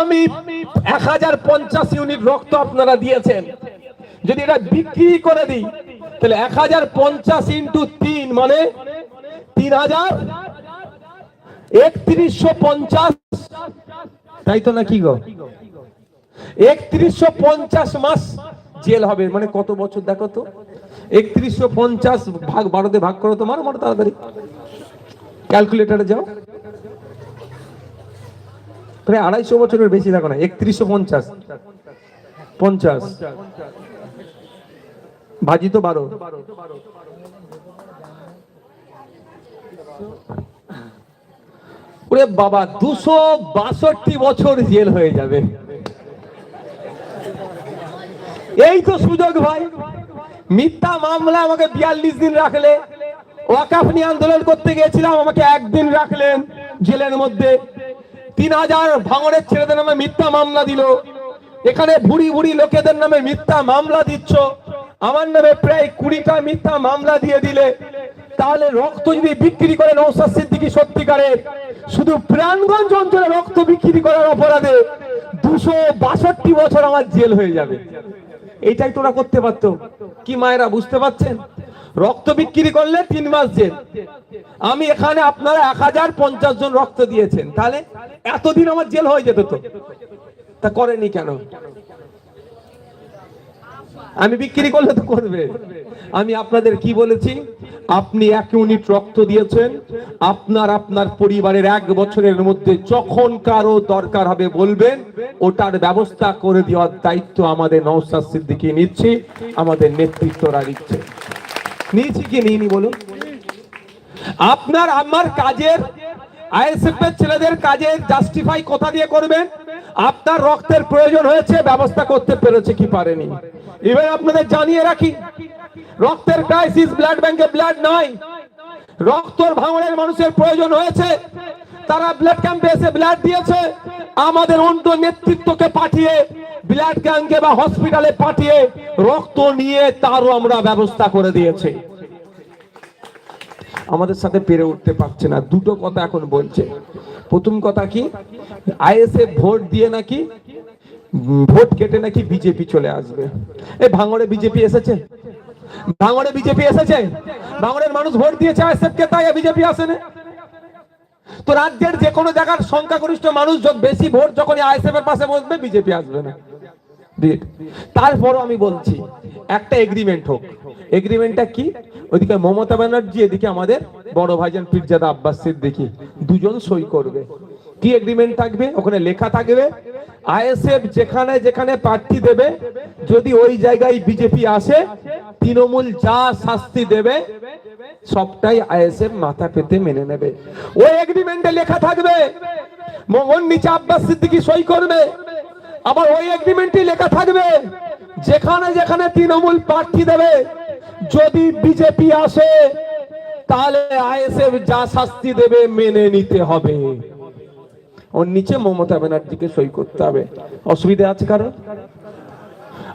আমি এক হাজার পঞ্চাশ ইউনিট রক্ত আপনারা দিয়েছেন। যদি এটা বিক্রি করে দিই, তাহলে এক হাজার পঞ্চাশ ইন্টু তিন মানে তিন হাজার একত্রিশশো পঞ্চাশ। তাই তো নাকি গো? একত্রিশশো পঞ্চাশ মাস জেল হবে মানে কত বছর দেখো তো? একত্রিশশো পঞ্চাশ ভাগ বারোতে ভাগ করো তোমার, আমার তাড়াতাড়ি। ক্যালকুলেটারে যাও। প্রায় আড়াইশো বছরের বেশি দেখো না, একত্রিশশো পঞ্চাশ। পঞ্চাশ। ভাজি তো বারো। ওরে বাবা, দুশো বাষট্টি বছর জেল হয়ে যাবে। এই তো সুযোগ ভাই। মিথ্যা মামলা আমাকে বিয়াল্লিশ দিন রাখলে। ওয়াকাফ নিয়ে আন্দোলন করতে গিয়েছিলাম, আমাকে একদিন রাখলেন জেলের মধ্যে। তিন হাজার ভাঙড়ের ছেলেদের নামে মিথ্যা মামলা দিল। এখানে ভুড়ি ভুড়ি লোকেদের নামে মিথ্যা মামলা দিচ্ছ। আমার নামে প্রায় কুড়িটা মিথ্যা মামলা দিয়ে দিলে। তাহলে রক্ত যদি বিক্রি করে নৌসাদ সিদ্দিকি সত্যিকারের শুধু প্রাণগঞ্জ অঞ্চলে রক্ত বিক্রি করার অপরাধে দুশো বাষট্টি বছর আমার জেল হয়ে যাবে। এইটাই তোরা করতে পারতো। কি মায়েরা বুঝতে পারছেন? রক্ত বিক্রি করলে তিন মাস জেল। আমি এখানে আপনারা এক হাজার পঞ্চাশ জন রক্ত দিয়েছেন। তাহলে এতদিন আমার জেল হয়ে যেত তো। তা করেনি কেন? আমি বিক্রি করলে তো করবে। আমি আপনাদের কি বলেছি? আপনি এক ইউনিট রক্ত দিয়েছেন। আপনার আপনার পরিবারের এক বছরের মধ্যে যখন কারও দরকার হবে বলবেন, ওটার ব্যবস্থা করে দেওয়ার দায়িত্ব আমাদের নৌসাদ সিদ্দিকি নিচ্ছি, আমাদের নেতৃত্বরা নিচ্ছে। নিয়েছি কি নিইনি বলুন। আপনার আমার কাজের ছেলেদের কাজের জাস্টিফাই কথা দিয়ে করবেন আপনার রক্তের প্রয়োজন হয়েছে, ব্যবস্থা করতে পেরেছে কি পারেনি? এবার আপনাদের জানিয়ে রাখি, রক্তের ক্রাইসিস ব্লাড ব্যাংকে ব্লাড নাই। রক্তর ভাঙনের মানুষের প্রয়োজন হয়েছে। তারা ব্লাড ক্যাম্পে এসে ব্লাড দিয়েছে। আমাদের অন্য নেতৃত্বকে পাঠিয়ে ব্লাড ক্যাম্পে বা হসপিটালে পাঠিয়ে রক্ত নিয়ে তারও আমরা ব্যবস্থা করে দিয়েছে। আমাদের সাথে পেরে উঠতে পারছে না। দুটো কথা এখন বলছে। প্রথম কথা কি? আইএসএফ ভোট দিয়ে নাকি ভোট কেটে নাকি বিজেপি চলে আসবে। এই ভাঙড়ে বিজেপি এসেছে? ভাঙড়ে বিজেপি এসেছে? ভাঙড়ের মানুষ ভোট দিয়েছে আইএসএফ কে, তাই বিজেপি আসেনি? তো রাজ্যের যে কোনো জায়গার সংখ্যাগরিষ্ঠ মানুষ বেশি ভোট যখন আইএসএফ এর পাশে বসবে, বিজেপি আসবে না। তারপরও আমি বলছি, একটা এগ্রিমেন্ট হোক। এগ্রিমেন্টটা কি? ওইদিকে মমতা ব্যানার্জি, এদিকে আমাদের বড় ভাইজান পীরজাদা আব্বাস সিদ্দিকি, দুজন সই করবে। কি এগ্রিমেন্ট থাকবে? ওখানে লেখা থাকবে, আইএসএফ যেখানে যেখানে প্রার্থী দেবে, যদি ওই জায়গায় বিজেপি আসে, তৃণমূল যা শাস্তি দেবে, সবটাই আইএসএফ মাথা পেতে মেনে নেবে। ওই এগ্রিমেন্টে লেখা থাকবে মোহন নিচে আব্বাস সিদ্দিকী সই করবে। আবার ওই এগ্রিমেন্টে লেখা থাকবে, যেখানে যেখানে তৃণমূল প্রার্থী দেবে, যদি বিজেপি আসে, তাহলে আইএসএফ যা শাস্তি দেবে মেনে নিতে হবে। ওর নিচে মমতা ব্যানার্জিকে সই করতে হবে। অসুবিধা আছে কারণ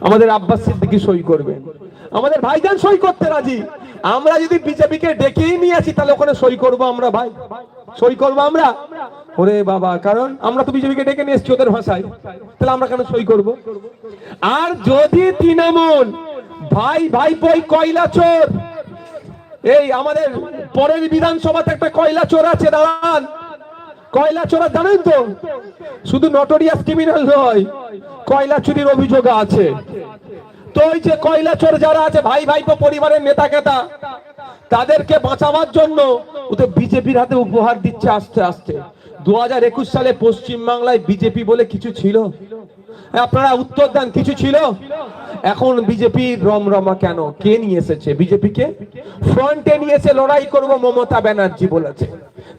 আমাদের আব্বাস সিদ্দিকি সই করবে। আমাদের ভাইজান সই করতে রাজি। আমরা যদি বিজেপিকে ডেকেই নিয়ে আসি, তাহলে ওখানে সই করব আমরা ভাই। সই করব আমরা? ওরে বাবা, কারণ আমরা তো বিজেপিকে ডেকে নিয়ে এসছি ওদের ভাষায়। তাহলে আমরা কেন সই করব? আর যদি তৃণমূল, ভাই ভাই বই কয়লা চোর, এই আমাদের পরের বিধানসভাতে একটা কয়লা চোর আছে, দাঁড়ান। কয়লা চোরা, জানেন তো? শুধু নটোরিয়াস ক্রিমিনাল নয়, কয়লা চুরির অভিযোগ আছে। তো ওই যে কয়লা চোর যারা আছে, ভাই, ভাইপো, পরিবারের নেতা কেতা তাদেরকে বাঁচাবার জন্য ও তো বিজেপির হাতে উপহার দিচ্ছে আস্তে আস্তে। দু হাজার একুশ সালে পশ্চিম বাংলায় বিজেপি বলে কিছু ছিল? আপনারা উত্তর দেন, কিছু ছিল? এখন বিজেপি রমরমা কেন? কে নিয়ে এসেছে? বিজেপিকে ফ্রন্টে নিয়ে এসে লড়াই করব, মমতা ব্যানার্জি বলেছে।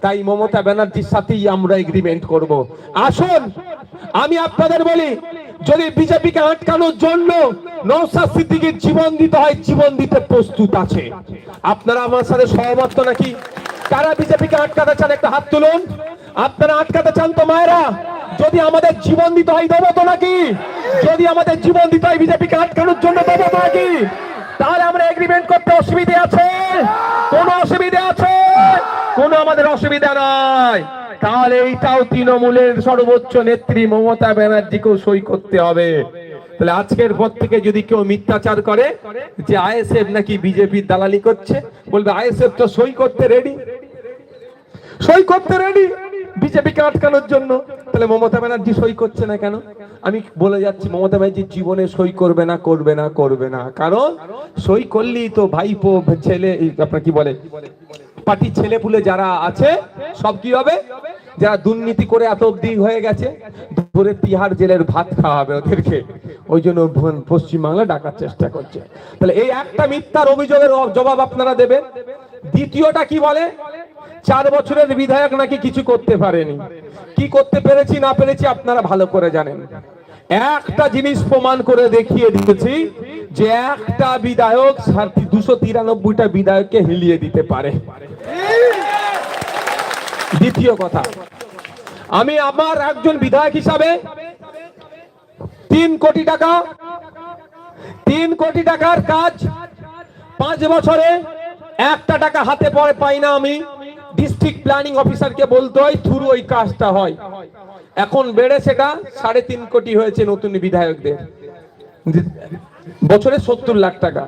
তাই মমতা ব্যানার্জির সাথেই আমরা এগ্রিমেন্ট করব। আসুন, আমি আপনাদের বলি, যদি বিজেপিকে আটকানোর জন্য নৌসাদ সিদ্দিকীর জীবন দিতে হয়, জীবন দিতে প্রস্তুত আছে। আপনারা আমার সাথে সহমত নাকি? কারা বিজেপিকে আটকাতে চান একটা হাত তুলুন। আপনারা আটকাতে চান তো মায়েরা। যদি আমাদের জীবন দিতে হয় দেবো তো নাকি? যদি আমাদের জীবন দিতে হয় বিজেপিকে আটকানোর জন্য দেবো তো নাকি? তাহলে আমরা এগ্রিমেন্ট করতে অসুবিধে আছে? কোনো অসুবিধে আছে? কোনো আমাদের অসুবিধা নাই। তাহলে এইটাও তৃণমূলের সর্বোচ্চ নেত্রী মমতা ব্যানার্জিকেও সই করতে হবে। তাহলে আজকের পর থেকে যদি কেউ মিথ্যাচার করে, যে আইএসএফ নাকি বিজেপির দালালি করছে, বলবে আইএসএফ তো সই করতে রেডি সই করতে রেডি বিজেপিকে আটকানোর জন্য। তাহলে মমতা ব্যানার্জি সই করছে না কেন? আমি বলে যাচ্ছি, মমতা ব্যানার্জি জীবনে সই করবে না করবে না করবে না। কারণ সই করলেই তো ভাইপো ছেলে আপনার কি বলে? পার্টির ছেলে পুলে যারা আছে, সব কি হবে? যারা দুর্নীতি করে এত অব্দি হয়ে গেছে ধরে তিহার জেলের ভাত খাওয়াবে ওদেরকে। ওই জন্য পশ্চিমবাংলা ডাকার চেষ্টা করছে। তাহলে এই একটা মিথ্যার অভিযোগের জবাব আপনারা দেবেন। দ্বিতীয়টা কি বলে? চার বছরের বিধায়ক নাকি কিছু করতে পারেনি। কি করতে পেরেছি না পেরেছি আপনারা ভালো করে জানেন। একটা জিনিস প্রমাণ করে দেখিয়ে দিতেছি যে একটা বিধায়ক দুশো তিরানব্বইটা বিধায়ককে হিলিয়ে দিতে পারে। দ্বিতীয় কথা, আমি আমার একজন বিধায়ক হিসাবে তিন কোটি টাকা, তিন কোটি টাকার কাজ পাঁচ বছরে একটা টাকা হাতে পড়ে পাই না আমি। ডিস্ট্রিক্ট প্ল্যানিং অফিসারকে বলতে হয়, থ্রু ওই কাজটা হয়। এখন বেড়ে সেটা সাড়ে তিন কোটি হয়েছে নতুন বিধায়কদের। বছরে সত্তর লাখ টাকা।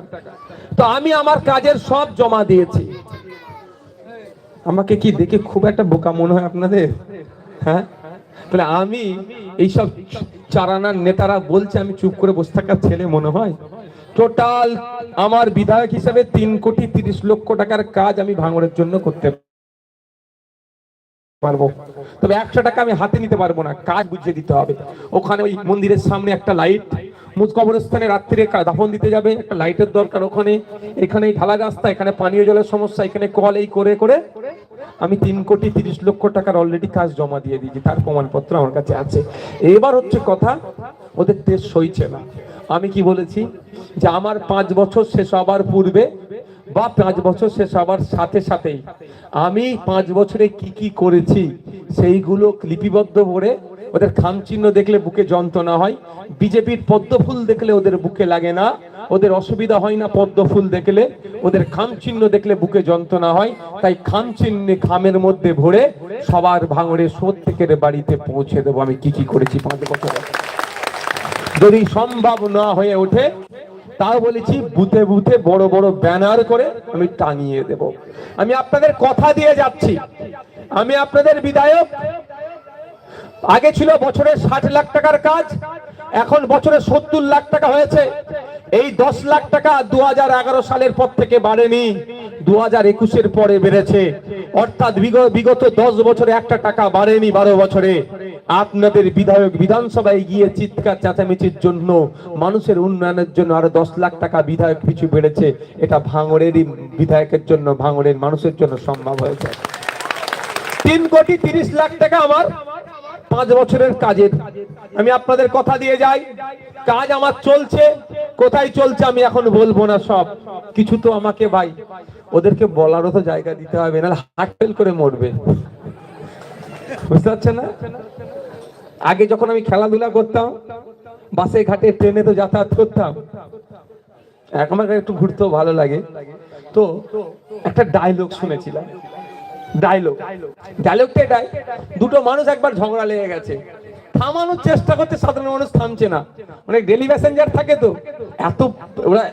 তো আমি আমার কাজের সব জমা দিয়েছি। আমাকে কি দেখে খুব একটা বোকা মনে হয় আপনাদের? হ্যাঁ? তাহলে আমি এইসব চারানার নেতারা বলছে, আমি চুপ করে বসে থাকার ছেলে মনে হয়। টোটাল আমার বিধায়ক হিসাবে তিন কোটি তিরিশ লক্ষ টাকার কাজ আমি ভাঙড়ের জন্য করতে পারব। তবে একশো টাকা আমি হাতে নিতে পারব না, কাজ বুঝিয়ে দিতে হবে। ওখানে ওই মন্দিরের সামনে একটা লাইট মুজ রাত্রিরে দাফন দিতে যাবে, একটা লাইটের দরকার ওখানে। এখানে ঢালা রাস্তা, এখানে পানীয় জলের সমস্যা, এখানে কল এই করে করে আমি তিন কোটি তিরিশ লক্ষ টাকার অলরেডি কাজ জমা দিয়ে দিয়েছি, তার প্রমাণপত্র আমার কাছে আছে। এবার হচ্ছে কথা, ওদের দেশ সইছে না। আমি কি বলেছি যে আমার পাঁচ বছর শেষ হবার পূর্বে বা পাঁচ বছর শেষ হবার সাথে সাথেই আমি পাঁচ বছরে কি কি করেছি সেইগুলো লিপিবদ্ধ করে ওদের খাম চিহ্ন দেখলে বুকে যন্ত্রণা হয়, বিজেপির পদ্ম ফুল দেখলে ওদের বুকে লাগে না, ওদের অসুবিধা হয় না পদ্ম ফুল দেখলে, ওদের খাম চিহ্ন দেখলে বুকে যন্ত্রণা হয়, তাই খাম চিহ্নে খামের মধ্যে ভরে সবার ভাঙড়ে প্রত্যেকের বাড়িতে পৌঁছে দেবো। আমি কি কি করেছি পাঁচ বছরে? যদি সম্ভব না হয়ে ওঠে তাও বলেছি, বুথে বুথে বড় বড় ব্যানার করে আমি টাঙিয়ে দেব। আমি আপনাদের কথা দিয়ে যাচ্ছি। আমি আপনাদের বিধায়ক আগে ছিল বছরে ষাট লাখ টাকার কাজ, এখন বছরে সত্তর লাখ টাকা হয়েছে। এই দশ লাখ টাকা দু হাজার এগারো সালের পর থেকে বাড়েনি দু হাজার একুশের পরে বেড়েছে। অর্থাৎ বিগ- বিগত দশ বছরে একটা টাকা বাড়েনি বারো বছরে। আপনাদের বিধায়ক বিধানসভায় গিয়ে চিৎকার চেঁচামেচির জন্য, মানুষের উন্নয়নের জন্য আরও দশ লাখ টাকা বিধায়ক পিছু বেড়েছে। এটা ভাঙড়েরই বিধায়কের জন্য, ভাঙড়ের মানুষের জন্য সম্ভব হয়েছে। তিন কোটি তিরিশ লাখ টাকা আমার। পাঁচ বছরের কাজের। আমি আপনাদের কথা দিয়ে যাই। কাজ আমার চলছে। কোথায় চলছে আমি এখন বলব না সব। কিছু তো আমাকে ভাই, ওদেরকে বলারও তো জায়গা দিতে হবে না হার্ট ফেল করে মরবে। বুঝতে পারছেন না? আগে যখন আমি খেলাধুলা করতাম, বাসে, ঘাটে, ট্রেনে তো যাতায়াত করতাম। এখন একটু ঘুরতেও ভালো লাগে। তো একটা ডায়লগ শুনেছিলাম। ডায়লগ ডায়লগটা এটাই, দুটো মানুষ একবার ঝগড়া লেগে গেছে। থামানোর চেষ্টা করতে সাধারণ মানুষ থামছে না। অনেক ডেলি প্যাসেঞ্জার থাকে তো। এত, ওরা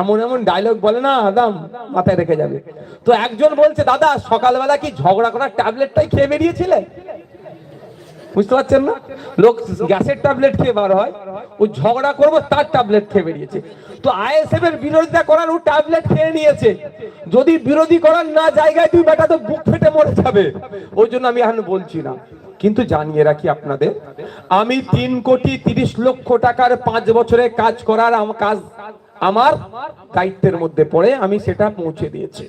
এমন এমন ডায়লগ বলে না, আদাম, মাথায় রেখে যাবে। তো একজন বলছে, দাদা, সকালবেলা কি ঝগড়া করার ট্যাবলেটটাই খেয়ে বেরিয়েছিলে? বুঝতে পারছেন না? লোক গ্যাসের ট্যাবলেট খেয়ে বার হয়, ও ঝগড়া করব, তার ট্যাবলেট খেয়ে বেরিয়েছে। তো আইএসএফ এর বিরোধিতা করার ও ট্যাবলেট খেয়ে নিয়েছে। যদি বিরোধী করার না জায়গায় তুই বেটা তো বুক ফেটে মরে যাবে। ওই জন্য আমি এখন বলছি না। কিন্তু জানিয়ে রাখি আপনাদের, আমি তিন কোটি তিরিশ লক্ষ টাকার পাঁচ বছরে কাজ করার কাজ আমার দায়িত্বের মধ্যে পড়ে আমি সেটা পৌঁছে দিয়েছি।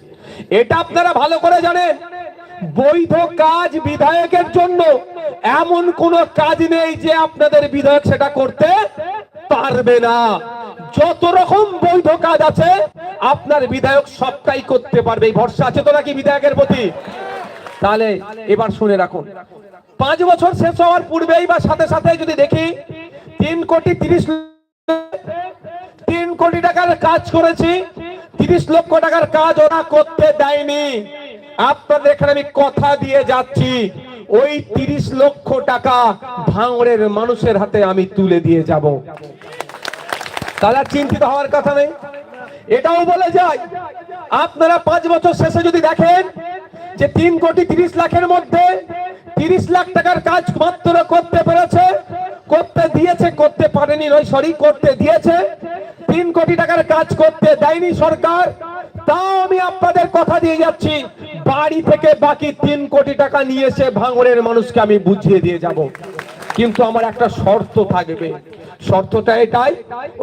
এটা আপনারা ভালো করে জানেন। বৈধ কাজ বিধায়কের জন্য এমন কোন কাজ নেই যে আপনাদের বিধায়ক সেটা করতে পারবে না। যত রকম বৈধ কাজ আছে, আপনার বিধায়ক সবটাই করতে পারবে। ভরসা আছে তো নাকি বিধায়কের প্রতি? তাহলে এবার শুনে রাখুন। পাঁচ বছর শেষ হওয়ার পূর্বেই বা সাথে সাথে যদি দেখি, তিন কোটি তিরিশ তিন কোটি টাকার কাজ করেছি, তিরিশ লক্ষ টাকার কাজ ওরা করতে দেয়নি। আপনাদের এখানে আমি কথা দিয়ে যাচ্ছি। ওই তিরিশ লক্ষ টাকা ভাঙড়ের মানুষের হাতে আমি তুলে দিয়ে যাব। তারা চিন্তিত হওয়ার কথা নেই। এটাও বলে যায়, আপনারা পাঁচ বছর শেষে যদি দেখেন যে তিন কোটি তিরিশ লাখের মধ্যে তিরিশ লাখ টাকার কাজ মাত্র করতে পেরেছে। করতে দিয়েছে, করতে পারেনি নয় সরি করতে দিয়েছে। তিন কোটি টাকার কাজ করতে দেয়নি সরকার। তাও আমি আপনাদের কথা দিয়ে যাচ্ছি। বাড়ি থেকে বাকি তিন কোটি টাকা নিয়ে এসে ভাঙড়ের মানুষকে আমি বুঝিয়ে দিয়ে যাব। কিন্তু আমার একটা শর্ত থাকবে। শর্তটা এটাই,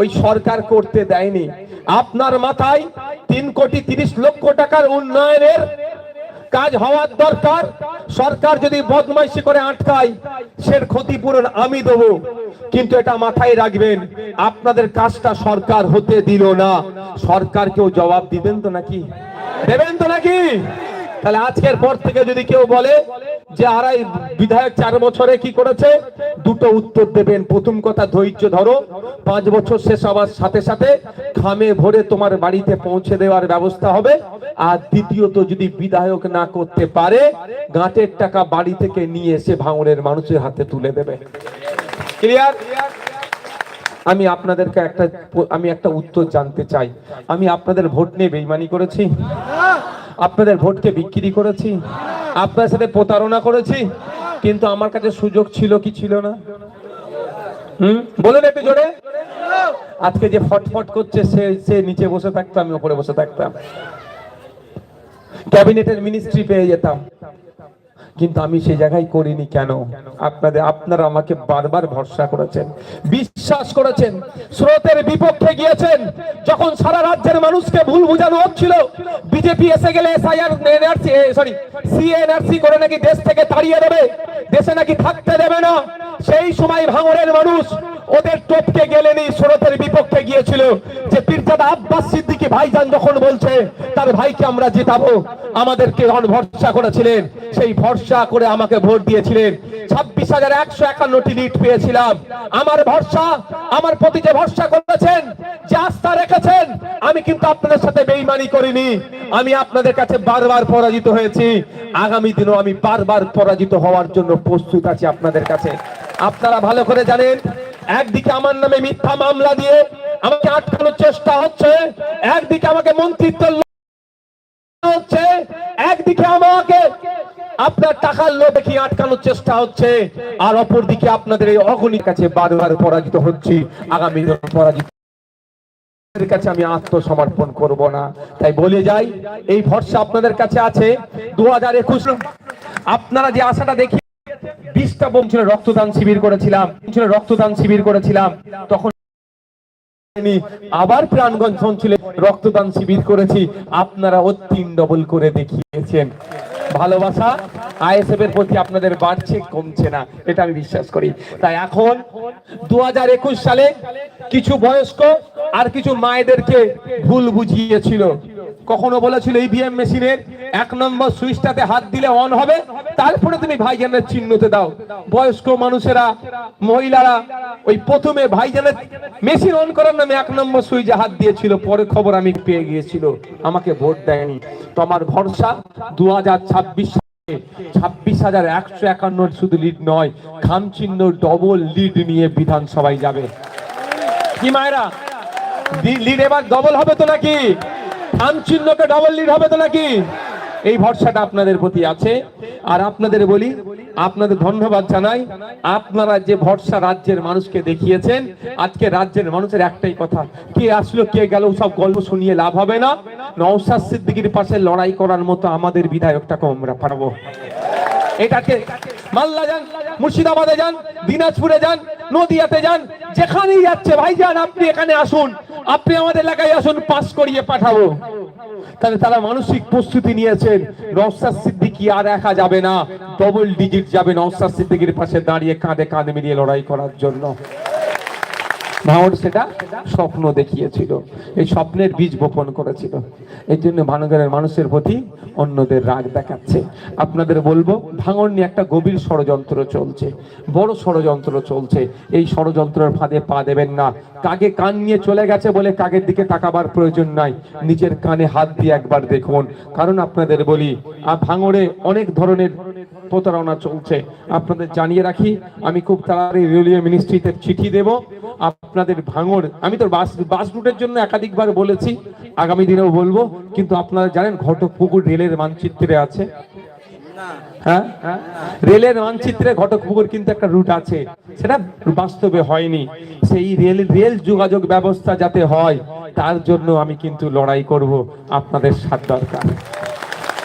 ওই সরকার করতে দেয়নি। আপনার মাথায় তিন কোটি তিরিশ লক্ষ টাকার উন্নয়নের কাজ হওয়ার দরকার। সরকার যদি বদমাইশি করে আটকায়, সে ক্ষতিপূরণ আমি দেব। কিন্তু এটা মাথায় রাখবেন, আপনাদের কাজটা সরকার হতে দিল না। সরকারকেও জবাব দিবেন তো নাকি? দেবেন তো নাকি? তাহলে আজকের পর থেকে যদি কেউ বলে যে আড়াই বিধায়ক চার বছরে কি করেছে? দুটো উত্তর দেবেন। প্রথম কথা, ধৈর্য ধরো। পাঁচ বছর শেষ হওয়ার সাথে সাথে খামে ভরে তোমার বাড়িতে পৌঁছে দেওয়ার ব্যবস্থা হবে। আর দ্বিতীয়ত, যদি বিধায়ক না করতে পারে, গাঁটের টাকা বাড়ি থেকে নিয়ে এসে ভাঙড়ের মানুষের হাতে তুলে দেবে। ক্লিয়ার আমি আপনাদেরকে একটা আমি একটা উত্তর জানতে চাই। আমি আপনাদের ভোট নিয়ে বেইমানি করেছি। আপনাদের ভোটকে বিক্রি করেছি। আপনার সাথে প্রতারণা করেছি। কিন্তু আমার কাছে সুযোগ ছিল কি ছিল না? হুম? বলেন একটু জোরে। আজকে যে ফটফট করছে, সে সে নিচে বসে থাকতো, আমি উপরে বসে থাকতাম। ক্যাবিনেটের মিনিস্ট্রি পেয়ে যেতাম। কিন্তু আমি সেই জায়গায় করিনি কেন? আপনাদের, আপনারা আমাকে বারবার ভরসা করেছেন, বিশ্বাস করেছেন, স্রোতের বিপক্ষে গিয়েছেন। যখন সারা রাজ্যের মানুষকে ভুল বোঝানো হচ্ছিল বিজেপি এসে গেলে সরি সিএনআরসি করে নাকি দেশ থেকে তাড়িয়ে দেবে? দেশে নাকি থাকতে দেবে না? সেই সময় ভাঙরের মানুষ ওদের টপকে গেলেনি, স্রোতের বিপক্ষে গিয়েছিল। যে পীরজাদা আব্বাস সিদ্দিকী ভাইজান যখন বলছে, তার ভাইকে আমরা জেতাবো, আমাদেরকে ভরসা করেছিলেন, সেই ভরসা করে আমাকে ভোট দিয়েছিলেন। ছাব্বিশ হাজার একশো একান্নটি লিট পেয়েছিলাম। আমার ভরসা, আমার প্রতি যে ভরসা করেছেন, যে আস্থা রেখেছেন, আমি কিন্তু আপনাদের সাথে বেইমানি করিনি। আমি আপনাদের কাছে বারবার পরাজিত হয়েছি। আগামী দিনও আমি বারবার পরাজিত হওয়ার জন্য প্রস্তুত আছি আপনাদের কাছে। আপনারা ভালো করে জানেন, একদিকে আমার নামে মিথ্যা মামলা দিয়ে আমাকে আটকানোর চেষ্টা হচ্ছে, একদিকে আমাকে মন্ত্রিত্ব হচ্ছে, একদিকে আমাকে আপনার টাকার লোভ দেখিয়ে আটকানোর চেষ্টা হচ্ছে? আর অপরদিকে আপনাদের এই অগণির কাছে বারবার পরাজিত হচ্ছি। আগামী পরাজিত কাছে আমি আত্মসমর্পণ করব না। তাই বলে যাই, এই ভরসা আপনাদের কাছে আছে। দু হাজার একুশ আপনারা যে আশাটা দেখি বিশটা ছিল রক্তদান শিবির করেছিলাম ছিল রক্তদান শিবির করেছিলাম, তখন আবার প্রাণগঞ্জ অঞ্চলে রক্তদান শিবির করেছি। আপনারা ও তিন ডবল করে দেখিয়েছেন। ভালোবাসা আইএসএফ এর প্রতি আপনাদের বাড়ছে, কমছে না, এটা আমি বিশ্বাস করি। তাই এখন দু হাজার একুশ সালে কিছু বয়স্ক আর কিছু মায়েদেরকে ভুল বুঝিয়েছিল। কখনো বলেছিল ইভিএম মেশিনের এক নম্বর সুইচটাতে হাত দিলে অন হবে, তারপরে তুমি ভাইজানের চিহ্নতে দাও। বয়স্ক মানুষেরা, মহিলারা, ওই প্রথমে ভাইজানের মেশিন অন করার নামে এক নম্বর সুইচে হাত দিয়েছিল, পরে খবর আমি পেয়ে গিয়েছিল। আমাকে ভোট দেয়নি। তো আমার ভরসা দু হাজার ছাব্বিশ ছাব্বিশ হাজার একশো একান্ন শুধু লিড নয়, খামচিহ্ন ডবল লিড নিয়ে বিধানসভায় যাবে। কি মায়েরা? লিড এবার ডবল হবে তো নাকি? খাম চিহ্নকে ডবল লিড হবে তো নাকি? এই ভরসাটা আপনাদের প্রতি আছে। আর আপনাদের বলি, আপনাদের ধন্যবাদ জানাই। আপনারা যে ভরসা রাজ্যের মানুষকে দেখিয়েছেন, আজকে রাজ্যের মানুষের একটাই কথা, কে আসলো, কে গেল, সব গল্প শুনিয়ে লাভ হবে না। নওশাদ সিদ্দিকির পাশে লড়াই করার মতো আমাদের বিধায়কটাকে আমরা পারব। এটাকে মাল্লা যান, মুর্শিদাবাদে যান, দিনাজপুরে যান নদিয়াতে যান, যেখানেই যাচ্ছে ভাই যান আপনি এখানে আসুন। আপনি আমাদের এলাকায় আসুন, পাস করিয়ে পাঠাবো। তাহলে তারা মানসিক প্রস্তুতি নিয়েছেন। নওশাদ সিদ্দিকী আর একা যাবে না। ডবল ডিজিট যাবে নওশাদ সিদ্দিকীর পাশে দাঁড়িয়ে কাঁধে কাঁধে মিলিয়ে লড়াই করার জন্য। ভাঙড় সেটা স্বপ্ন দেখিয়েছিল। এই স্বপ্নের বীজ বপন করেছিল। এই জন্য ভাঙড়ের মানুষের প্রতি অন্যদের রাগ দেখাচ্ছে। আপনাদের বলব ভাঙড় নিয়ে একটা গভীর ষড়যন্ত্র চলছে। বড় ষড়যন্ত্র চলছে। এই ষড়যন্ত্রের ফাঁদে পা দেবেন না। কাকে কান নিয়ে চলে গেছে বলে কাকের দিকে তাকাবার প্রয়োজন নাই। নিজের কানে হাত দিয়ে একবার দেখুন। কারণ আপনাদের বলি ভাঙড়ে অনেক ধরনের প্রতারণা চলছে। আপনাদের জানিয়ে রাখি আমি খুব তাড়াতাড়ি রেলওয়ে মিনিস্ট্রিতে চিঠি দেব। আপনাদের ভাঙর আমি তো বাস বাস রুটের জন্য একাধিকবার বলেছি আগামী দিনেও বলব কিন্তু আপনারা জানেন ঘটকপুকুর রেলের মানচিত্রে আছে। হ্যাঁ? রেলের মানচিত্রে ঘটকপুকুর কিন্তু একটা রুট আছে। সেটা বাস্তবে হয়নি। সেই রেল রেল যোগাযোগ ব্যবস্থা যাতে হয় তার জন্য আমি কিন্তু লড়াই করব। আপনাদের সাথ দরকার।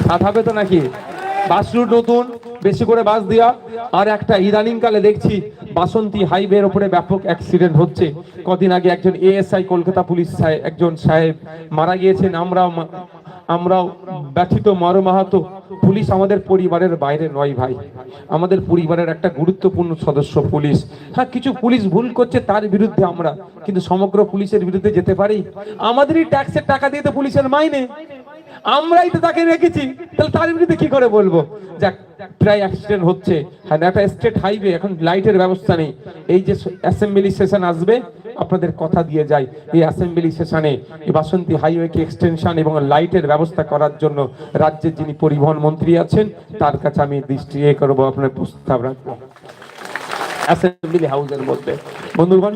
সাথ হবে তো নাকি? বাস রুট নতুন, বেশি করে বাস দেওয়া আর একটা ইদানিং কালে দেখছি বাসন্তী হাইওয়ের উপরে ব্যাপক অ্যাক্সিডেন্ট হচ্ছে। কদিন আগে একজন এএসআই কলকাতা পুলিশ একজন সাহেব মারা গিয়েছেন আমরাও আমরাও ব্যথিত, মরমাহত। পুলিশ আমাদের পরিবারের বাইরে নয় ভাই। আমাদের পরিবারের একটা গুরুত্বপূর্ণ সদস্য পুলিশ। হ্যাঁ কিছু পুলিশ ভুল করছে তার বিরুদ্ধে আমরা। কিন্তু সমগ্র পুলিশের বিরুদ্ধে যেতে পারি। আমাদেরই ট্যাক্সের টাকা দিয়ে তো পুলিশের মাইনে। আমরাই তো তাকে রেখেছি। তাহলে তার বিরুদ্ধে কি করে বলব? যাক, প্রায় অ্যাক্সিডেন্ট হচ্ছে। হ্যাঁ একটা স্টেট হাইওয়ে এখন লাইটের ব্যবস্থা নেই। এই যে অ্যাসেম্বলি সেশন আসবে, আপনাদের কথা দিয়ে যাই। এই অ্যাসেম্বলি সেশনে এই বাসন্তী হাইওয়েকে এক্সটেনশন এবং লাইটের ব্যবস্থা করার জন্য রাজ্যের যিনি পরিবহন মন্ত্রী আছেন, তার কাছে আমি দৃষ্টি এ করব, আপনার প্রস্তাব রাখব। অ্যাসেম্বলি হাউসের মধ্যে। বন্ধুগণ,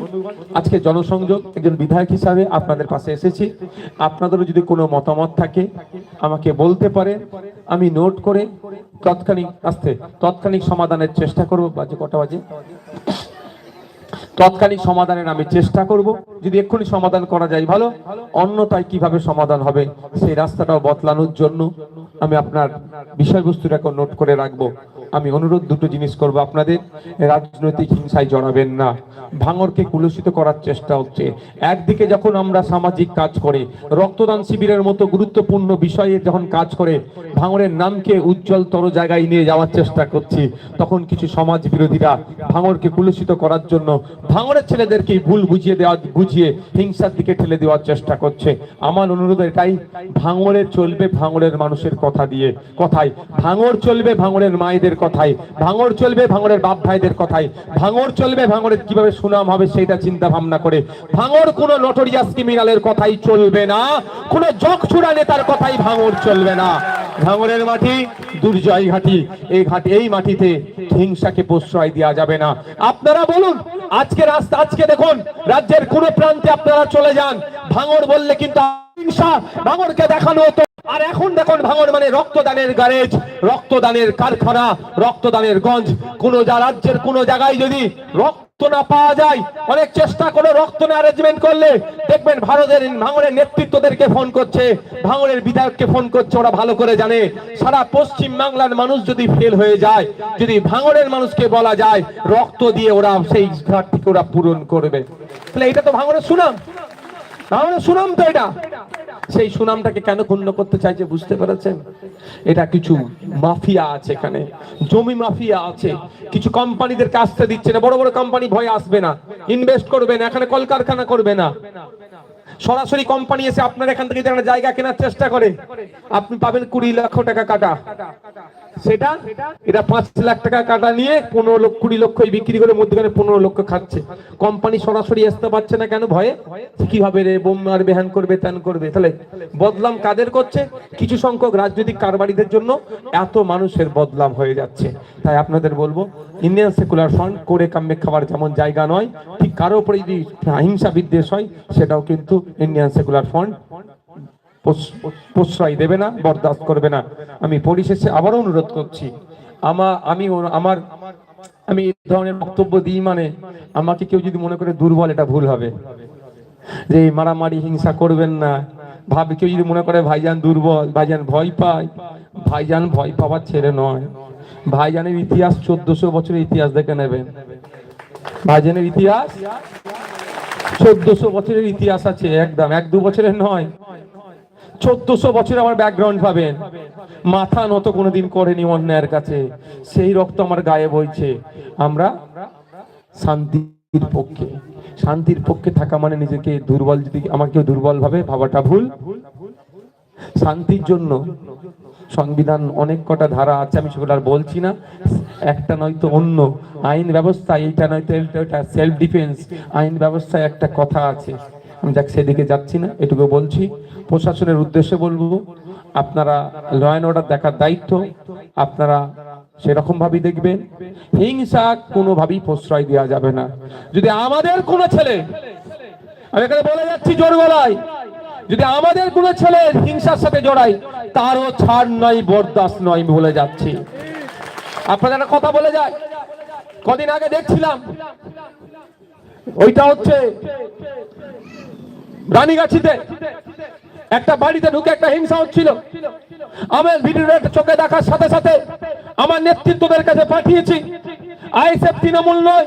আজকে জনসংযোগ একজন বিধায়ক হিসাবে আপনাদের পাশে এসেছি। আপনাদেরও যদি কোনো মতামত থাকে, আমাকে বলতে পারে আমি নোট করে তৎক্ষণিক আসতে তৎক্ষণিক সমাধানের চেষ্টা করব। বাজে কটা বাজে? তৎকালীন সমাধানের আমি চেষ্টা করব। যদি এক্ষুনি সমাধান করা যায় ভালো, অন্যথায় কীভাবে সমাধান হবে সেই রাস্তাটাও বদলানোর জন্য আমি আপনার বিষয়বস্তুটা নোট করে রাখব। আমি অনুরোধ দুটো জিনিস করব আপনাদের, রাজনৈতিক হিংসায় জড়াবেন না, ভাঙরকে কুলুষিত করার চেষ্টা হচ্ছে। একদিকে যখন আমরা সামাজিক কাজ করে, রক্তদান শিবিরের মতো গুরুত্বপূর্ণ বিষয়ে যখন কাজ করে, ভাঙরের নামকে উজ্জ্বলতর জায়গায় নিয়ে যাওয়ার চেষ্টা করছি, তখন কিছু সমাজ বিরোধীরা ভাঙরকে কুলুষিত করার জন্য ভাঙরের ছেলেদেরকে ভুল বুঝিয়ে দেওয়া, বুঝিয়ে হিংসার দিকে ঠেলে দেওয়ার চেষ্টা করছে। আমার অনুরোধ এটাই ভাঙরে চলবে ভাঙরের মানুষের কথা দিয়ে কথাই। ভাঙর চলবে ভাঙরের মায়েদের কথাই। ভাঙর চলবে ভাঙরের বাপ ভাইদের কথাই। ভাঙর চলবে ভাঙরের কীভাবে সুনাম হবে সেটা চিন্তা ভাবনা করে। ভাঙর কোনো নটোরিয়াস ক্রিমিনালের কথাই চলবে না। কোনো জগছুড়া নেতার কথাই ভাঙর চলবে না। ভাঙরের মাটি, দুর্জয় ঘাটি। এই ঘাটি, এই মাটিতে হিংসাকে প্রশ্রয় দেওয়া যাবে না। আপনারা বলুন, আজকে রাস্তা, আজকে দেখুন, রাজ্যের কোন প্রান্তে আপনারা চলে যান। ভাঙর বললে কিন্তু হিংসা, ভাঙরকে দেখানো হতো। আর এখন দেখুন, ভাঙর মানে রক্তদানের গ্যারেজ, রক্তদানের কারখানা, রক্তদানের গঞ্জ। কোন যা রাজ্যের কোন জায়গায় যদি রক্ত না পাওয়া যায়, অনেক চেষ্টা করে রক্ত না অ্যারেঞ্জমেন্ট করলে দেখবেন ভারতের ভাঙনের নেতৃত্বদেরকে ফোন করছে, ভাঙনের বিধায়ককে ফোন করছে, ওরা ভালো করে জানে। সারা পশ্চিম বাংলার মানুষ যদি ফেল হয়ে যায়, যদি ভাঙনের মানুষকে বলা যায়, রক্ত দিয়ে ওরা সেই ঘাটটিকে ওরা পূরণ করবে। তাহলে এটা তো ভাঙনের সুনাম। ভাঙরের সুনাম তো এটা। সেই সুনামটাকে কেন ক্ষুণ্ণ করতে চাইছে বুঝতে পেরেছেন? এটা কিছু মাফিয়া আছে এখানে। জমি মাফিয়া আছে। কিছু কোম্পানিদেরকে আসতে দিচ্ছে না। বড় বড় কোম্পানি ভয় আসবে না। ইনভেস্ট করবে না। এখানে কলকারখানা করবে না। সরাসরি কোম্পানি এসে আপনার এখান থেকে যদি জায়গা কেনার চেষ্টা করে, আপনি পাবেন কুড়ি লক্ষ টাকা কাটা। সেটা, এটা পাঁচ লাখ টাকা কাটা নিয়ে পনেরো লক্ষ, কুড়ি লক্ষই বিক্রি করে মধ্যখানে পনেরো লক্ষ খাচ্ছে। কোম্পানি সরাসরি আসতে পারছে না কেন ভয়ে? কীভাবে রে বোম আর বেহান করবে, ত্যান করবে? তাহলে বদলাম কাদের করছে? কিছু সংখ্যক রাজনৈতিক কারবারিদের জন্য এত মানুষের বদলাম হয়ে যাচ্ছে। তাই আপনাদের বলব ইন্ডিয়ান সেকুলার ফ্রন্ট করে কাম্যে খাবার যেমন জায়গা নয় ঠিক কারও উপরে যদি হিংসা বিদ্বেষ হয় সেটাও কিন্তু ইন্ডিয়ান সেকুলার ফ্রন্ট প্রশ- প্রশ্রয় দেবে না বরদাস্ত করবে না আমি পরিশেষে আবারও অনুরোধ করছি আমা আমি আমার আমি এই ধরনের বক্তব্য দিই মানে আমাকে কেউ যদি মনে করে দুর্বল এটা ভুল হবে যে মারামারি হিংসা করবেন না ভাবে কেউ যদি মনে করে ভাইজান দুর্বল ভাইজান ভয় পায় ভাইজান ভয় পাওয়ার ছেলে নয় ভাইজানের ইতিহাস চোদ্দশো বছরের ইতিহাস দেখে নেবেন ভাইজানের ইতিহাস চোদ্দশো বছরের ইতিহাস আছে, একদম। এক দু বছরের নয়। চোদ্দশো বছর আমার ব্যাকগ্রাউন্ড পাবেন। মাথা নত কোনোদিন করেনি অন্যায়ের কাছে। সেই রক্ত আমার গায়ে বইছে। আমরা শান্তির পক্ষে। শান্তির পক্ষে থাকা মানে নিজেকে দুর্বল যদি আমাকে দুর্বল ভাবে ভাবাটা ভুল। শান্তির জন্য সংবিধান অনেক কটা ধারা আছে, আমি সেগুলো আর বলছি না। একটা নয়তো অন্য। আইন ব্যবস্থা, এইটা নয়তো এটা সেলফ ডিফেন্স আইন ব্যবস্থায় একটা কথা আছে। আমি যাক সেদিকে যাচ্ছি না, এটুকু বলছি। প্রশাসনের উদ্দেশ্যে বলব, আপনারা ল অ্যান্ড অর্ডার দেখার দায়িত্ব, আপনারা সেরকম ভাবে দেখবেন। হিংসা কোনোভাবেই প্রশ্রয় দেওয়া যাবে না। যদি আমাদের কোনো ছেলে, আমি এখানে বলে যাচ্ছি জোর গলায় যদি আমাদের কোনো ছেলে হিংসার সাথে জড়ায়, তারও ছাড় নয়, বরদাস্ত নয় বলে যাচ্ছি। আপনাদের একটা কথা বলে যায়। কদিন আগে দেখছিলাম, ওইটা হচ্ছে রানীগাছিতে একটা বাড়িতে ঢুকে একটা হিংসা হচ্ছিল। আমার ভিডিওটা চোখে দেখার সাথে সাথে আমার নেতৃত্বদের কাছে পাঠিয়েছি। আইএসএফ তৃণমূল নয়,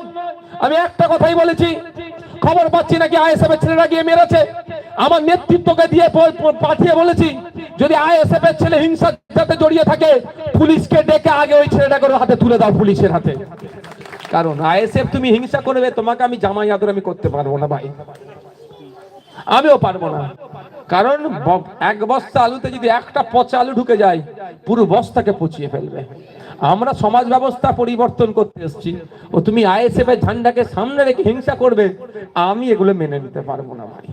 আমি একটা কথাই বলেছি খবর পাচ্ছি নাকি আইএসএফ এর ছেলেরা গিয়ে মেরেছে? আমার নেতৃত্বকে দিয়ে পাঠিয়ে বলেছি, যদি আইএসএফ এর ছেলে হিংসার সাথে জড়িয়ে থাকে, পুলিশকে ডেকে আগে ওই ছেলেটাকে হাতে তুলে দাও পুলিশের হাতে। কারণ আইএসএফ তুমি হিংসা করবে, তোমাকে আমি জামাই আদর আমি করতে পারব না ভাই। আমিও পারব না। কারণ এক বস্তা আলুতে যদি একটা পচা আলু ঢুকে যায়, পুরো বস্তাকে পচিয়ে ফেলবে। আমরা সমাজ ব্যবস্থা পরিবর্তন করতে এসেছি। ও তুমি আইএসএফ এর ঝান্ডাকে সামনে রেখে হিংসা করবে, আমি এগুলো মেনে নিতে পারব না ভাই।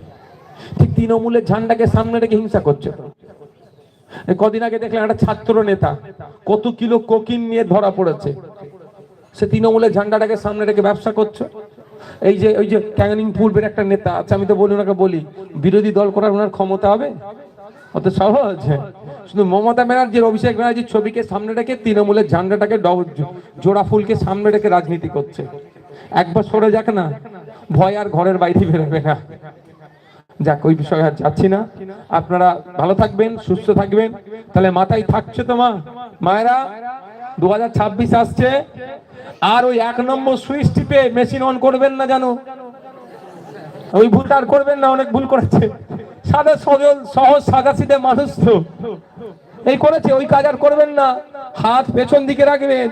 ঠিক তৃণমূলের ঝান্ডাকে সামনে রেখে হিংসা করছে কদিন আগে দেখলাম একটা ছাত্র নেতা, কত কিলো কোকিন নিয়ে ধরা পড়েছে। সে তৃণমূলের ঝান্ডাটাকে সামনে রেখে ব্যবসা করছে। এই যে, ওই যে ক্যানিং পূর্বের একটা নেতা আচ্ছা আমি তো বলি, ওনাকে বলি, বিরোধী দল করার ওনার ক্ষমতা হবে? অত সহজ। শুধু মমতা ব্যানার্জির অভিষেক ব্যানার্জির ছবিকে সামনে রেখে তৃণমূলের ঝান্ডাটাকে জোড়া ফুলকে সামনে রেখে রাজনীতি করছে। একবার সরে যাক না, ভয় আর ঘরের বাইরে বেরোবে না। যাক, ওই বিষয়ে আর যাচ্ছি না। আপনারা ভালো থাকবেন, সুস্থ থাকবেন। তাহলে মাথায় থাকছে তো মা? মায়েরা দু হাজার ছাব্বিশ আসছে। আর ওই এক নম্বর সুইচ টিপে মেশিন অন করবেন না জানো ওই ভুলটা আর করবেন না, অনেক ভুল করেছে। সাদা সজল, সহজ সাদা সিধে মানুষ তো। এই করেছে, ওই কাজ আর করবেন না। হাত পেছন দিকে রাখবেন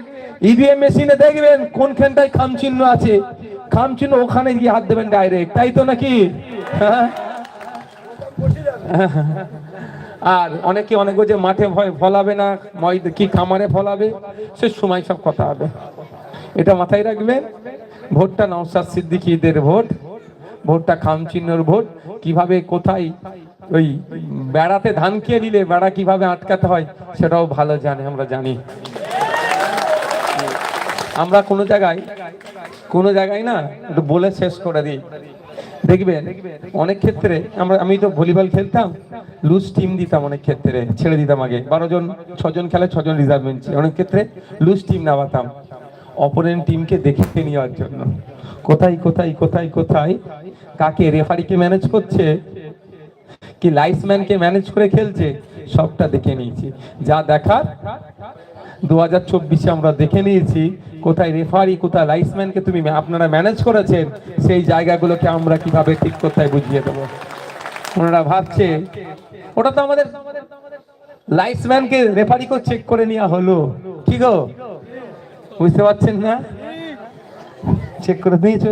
ইভিএম মেশিনে দেখবেন কোনখানটায় খাম চিহ্ন আছে। খাম চিহ্ন ওখানে গিয়ে হাত দেবেন ডাইরেক্ট তাই তো নাকি? হ্যাঁ। আর অনেকে অনেক যে মাঠে ফলাবে না কি খামারে ফলাবে? সে সময় সব কথা হবে। এটা মাথায় রাখবেন। ভোটটা নওসাদ সিদ্দিকীদের ভোট। ভোটটা খামচিহ্নর ভোট, কীভাবে, কোথায়, ওই বেড়াতে ধান খেয়ে দিলে বেড়া কীভাবে আটকাতে হয়, সেটাও ভালো জানে, আমরা জানি। আমরা কোনো জায়গায় কোনো জায়গায় না, একটু বলে শেষ করে দিই। দেখবেন, অনেক ক্ষেত্রে আমরা, আমি তো ভলিবল খেলতাম লুজ টিম দিতাম অনেক ক্ষেত্রে, ছেড়ে দিতাম আগে। বারো জন, ছজন খেলে ছজন রিজার্ভ বেঞ্চে অনেক ক্ষেত্রে লুজ টিম নামাতাম। অপোনেন্ট টিমকে দেখে নেওয়ার জন্য। কোথায় কোথায় কোথায় কোথায়? কাকে রেফারিকে ম্যানেজ করছে? কি লাইসম্যানকে ম্যানেজ করে খেলছে? সবটা দেখে নিয়েছি। যা দেখার দু হাজার চব্বিশে আমরা দেখে নিয়েছি কোথায় রেফারি কোথায় লাইসম্যানকে তুমি আপনারা ম্যানেজ করেছেন, সেই জায়গাগুলোকে আমরা কীভাবে ঠিক কোথায় বুঝিয়ে দেবো। ওনারা ভাবছে, ওটা তো আমাদের লাইসম্যানকে রেফারি করে চেক করে নেওয়া হলো। কি গো? বুঝতে পারছেন না? চেক করে দিয়েছ।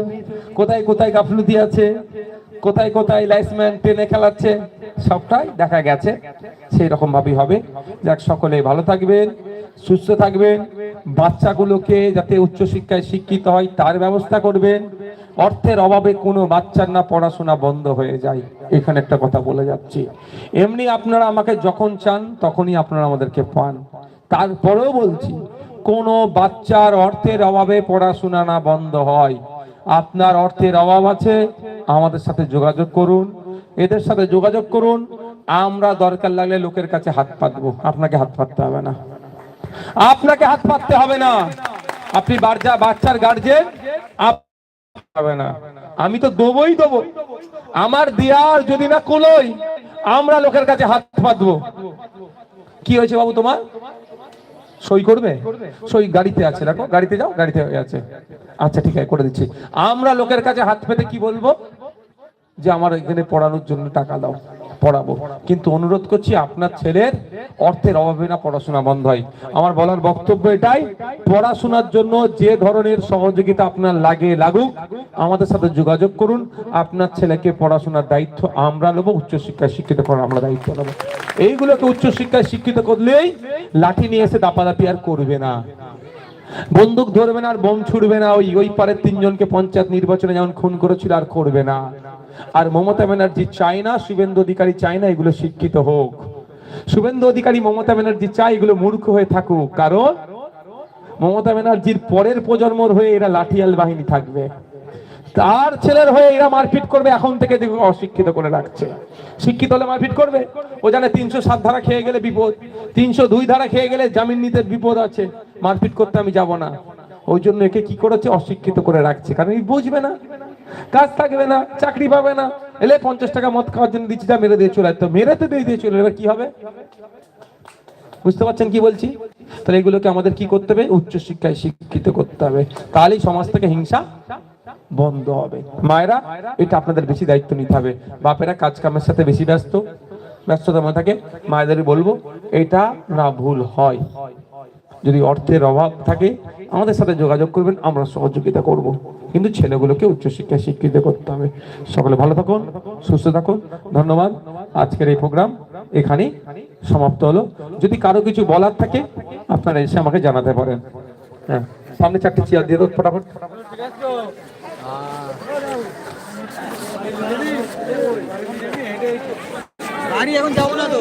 কোথায় কোথায় গাফলুতি আছে? কোথায় কোথায় লাইসম্যান ট্রেনে খেলাচ্ছে? সবটাই দেখা গেছে। সেই রকম ভাবেই হবে। যাক, সকলে ভালো থাকবেন, সুস্থ থাকবেন। বাচ্চাগুলোকে যাতে উচ্চশিক্ষায় শিক্ষিত হয়, তার ব্যবস্থা করবেন। অর্থের অভাবে কোনো বাচ্চার না পড়াশোনা বন্ধ হয়ে যায়। এখানে একটা কথা বলে যাচ্ছি। এমনি আপনারা আমাকে যখন চান, তখনই আপনারা আমাদেরকে পান। তারপরেও বলছি কোনো বাচ্চার অর্থের অভাবে পড়াশোনা না বন্ধ হয়। আপনার অর্থের অভাব আছে, আমাদের সাথে যোগাযোগ করুন। এদের সাথে যোগাযোগ করুন। আমরা দরকার লাগলে লোকের কাছে হাত পাতবো। আপনাকে হাত পাততে হবে না। আপনাকে হাত পাততে হবে না। আপনি বাচ্চা বাচ্চার গার্জেন হবে না। আমি তো দেবই দেবো। আমার দেয়ার যদি না কুলোই আমরা লোকের কাছে হাত পাতবো। কি হয়েছে বাবু তোমার? সই করবে? সই গাড়িতে আছে দেখো গাড়িতে যাও গাড়িতে আছে। আচ্ছা ঠিক আছে করে দিচ্ছি। আমরা লোকের কাছে হাত পেতে কি বলব? যে আমার এখানে পড়ানোর জন্য টাকা দাও। পড়াবো। কিন্তু অনুরোধ করছি, আপনার ছেলের অর্থের অভাবে না পড়াশোনা বন্ধ হয়। আমার বলার বক্তব্য এটাই, পড়াশোনার জন্য যে ধরনের সহযোগিতা আপনার লাগে, লাগুক, আমাদের সাথে যোগাযোগ করুন। আপনার ছেলেকে পড়াশোনার দায়িত্ব আমরা নেব, উচ্চশিক্ষায় শিক্ষিত করার আমরা দায়িত্ব নেব। এইগুলোকে উচ্চশিক্ষায় শিক্ষিত করলেই লাঠি নিয়ে এসে দাপাদাপি আর করবে না। বন্দুক ধরবে না আর বোম ছুড়বে না। ওই ওই পারের তিনজনকে পঞ্চায়েত নির্বাচনে যেমন খুন করেছিল আর করবে না। আর মমতা ব্যানার্জি চায় না, শুভেন্দু অধিকারী চায় না, এগুলো শিক্ষিত হোক। শুভেন্দু অধিকারী, মমতা ব্যানার্জি চায় এগুলো মূর্খ হয়ে থাকুক। কারণ মমতা ব্যানার্জির পরের প্রজন্মর হয়ে এরা লাঠিয়াল বাহিনী থাকবে। তার ছেলের হয়ে এরা মারপিট করবে, এখন থেকে অশিক্ষিত করে রাখছে। শিক্ষিত হলে মারপিট করবে? ও জানে তিনশো সাত ধারা খেয়ে গেলে বিপদ, তিনশো দুই ধারা খেয়ে গেলে জামিন নিতে বিপদ আছে। মারপিট করতে আমি যাব না। ওই জন্য একে কি করেছে? অশিক্ষিত করে রাখছে। কারণ বুঝবে না। কাজ থাকবে না, চাকরি পাবে না। এলে পঞ্চাশ টাকা মদ খাওয়ার জন্য দিচ্ছি মেরে দিয়ে চলে তো মেরে তো দিয়ে দিয়ে চলে এবার কি হবে? বুঝতে পারছেন কি বলছি? তাহলে এগুলোকে আমাদের কি করতে হবে? উচ্চ শিক্ষায় শিক্ষিত করতে হবে। তাহলেই সমাজ থেকে হিংসা বন্ধ হবে। মায়েরা, এটা আপনাদের বেশি দায়িত্ব নিতে হবে। বাপেরা কাজ কামের সাথে বেশি ব্যস্ত। ব্যস্ততার মধ্যে থাকে। মায়েদের বলব, এটা না ভুল হয়। যদি অর্থের অভাব থাকে, আমাদের সাথে যোগাযোগ করবেন, আমরা সহযোগিতা করব। কিন্তু ছেলেগুলোকে উচ্চশিক্ষায় শিক্ষিত করতে হবে। সকলে ভালো থাকুন, সুস্থ থাকুন। ধন্যবাদ। আজকের এই প্রোগ্রাম এখানেই সমাপ্ত হলো। যদি কারও কিছু বলার থাকে, আপনারা এসে আমাকে জানাতে পারেন। হ্যাঁ সামনে চারটে চেয়ার দিয়ে দাও ফটাফট। এখন যাব না তো।